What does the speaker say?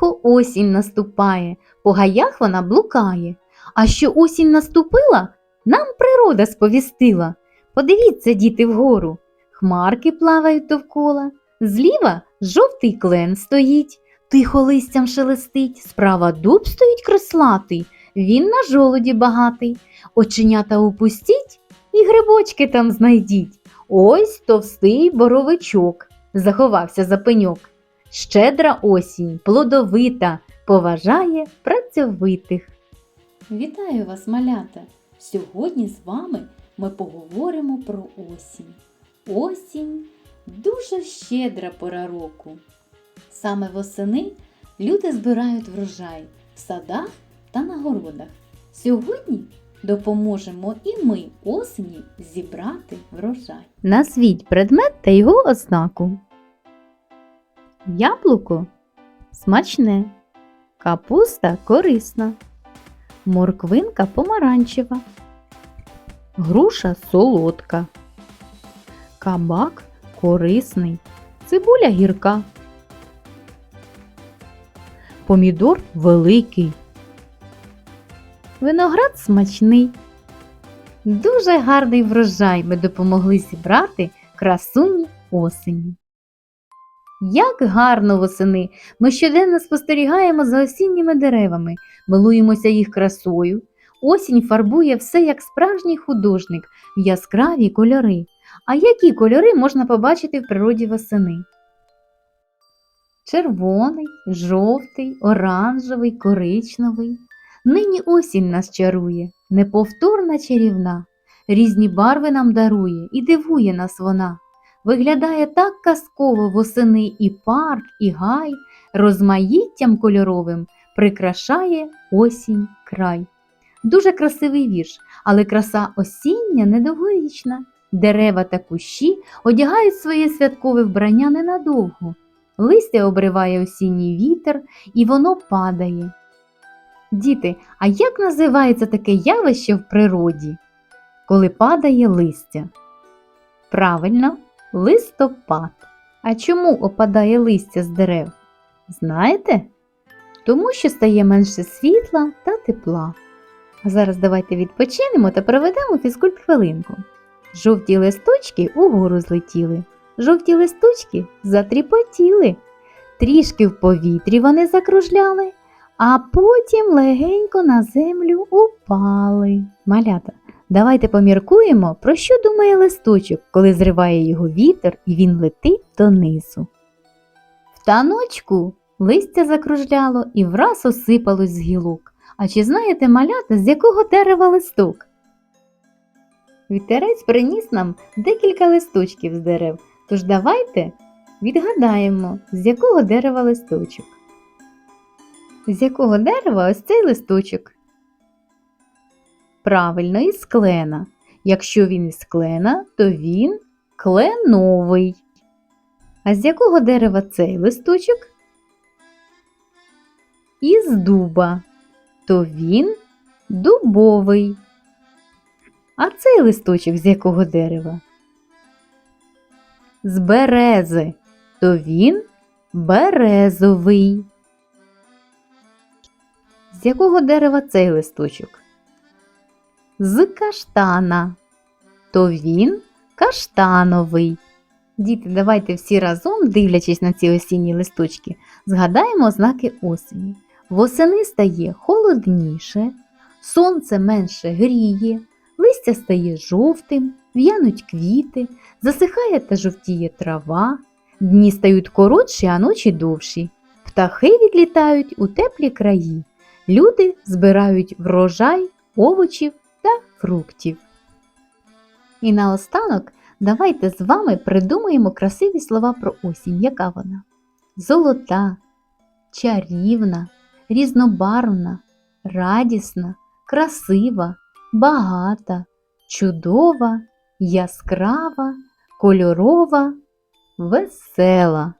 Тихо осінь наступає, по гаях вона блукає. А що осінь наступила, нам природа сповістила. Подивіться, діти, вгору. Хмарки плавають довкола, зліва жовтий клен стоїть, тихо листям шелестить, справа дуб стоїть креслатий, він на жолоді багатий. Оченята опустіть і грибочки там знайдіть. Ось товстий боровичок заховався за пеньок. Щедра осінь, плодовита, поважає працьовитих. Вітаю вас, малята! Сьогодні з вами ми поговоримо про осінь. Осінь дуже щедра пора року. Саме восени люди збирають врожай в садах та на городах. Сьогодні допоможемо і ми осені зібрати врожай. Назвіть предмет та його ознаку. Яблуко. Смачне, капуста корисна, морквинка помаранчева, груша солодка, кабак корисний, цибуля гірка, помідор великий, виноград смачний. Дуже гарний врожай. Ми допомогли зібрати красуні осені. Як гарно восени! Ми щоденно спостерігаємо за осінніми деревами, милуємося їх красою. Осінь фарбує все як справжній художник в яскраві кольори. А які кольори можна побачити в природі восени? Червоний, жовтий, оранжевий, коричневий. Нині осінь нас чарує, неповторна чарівна. Різні барви нам дарує і дивує нас вона. Виглядає так казково восени і парк, і гай, розмаїттям кольоровим прикрашає осінь край. Дуже красивий вірш, але краса осіння недовговічна. Дерева та кущі одягають своє святкове вбрання ненадовго. Листя обриває осінній вітер, і воно падає. Діти, а як називається таке явище в природі, коли падає листя? Правильно, листопад. А чому опадає листя з дерев? Знаєте? Тому що стає менше світла та тепла. А зараз давайте відпочинемо та проведемо фізкульт хвилинку. Жовті листочки угору злетіли, жовті листочки затріпотіли, трішки в повітрі вони закружляли, а потім легенько на землю упали. Малята, давайте поміркуємо, про що думає листочок, коли зриває його вітер і він летить донизу. В таночку листя закружляло і враз осипалось з гілок. А чи знаєте малята, з якого дерева листок? Вітерець приніс нам декілька листочків з дерев, тож давайте відгадаємо, з якого дерева листочок. З якого дерева ось цей листочок? Правильно, із клена. Якщо він із клена, то він кленовий. А з якого дерева цей листочок? Із дуба, то він дубовий. А цей листочок з якого дерева? З берези, то він березовий. З якого дерева цей листочок? З каштана, то він каштановий. Діти, давайте всі разом, дивлячись на ці осінні листочки, згадаємо ознаки осені. Восени стає холодніше, сонце менше гріє, листя стає жовтим, в'януть квіти, засихає та жовтіє трава, дні стають коротші, а ночі довші. Птахи відлітають у теплі краї. Люди збирають врожай овочів фруктів. І наостанок давайте з вами придумаємо красиві слова про осінь. Яка вона? Золота, чарівна, різнобарвна, радісна, красива, багата, чудова, яскрава, кольорова, весела.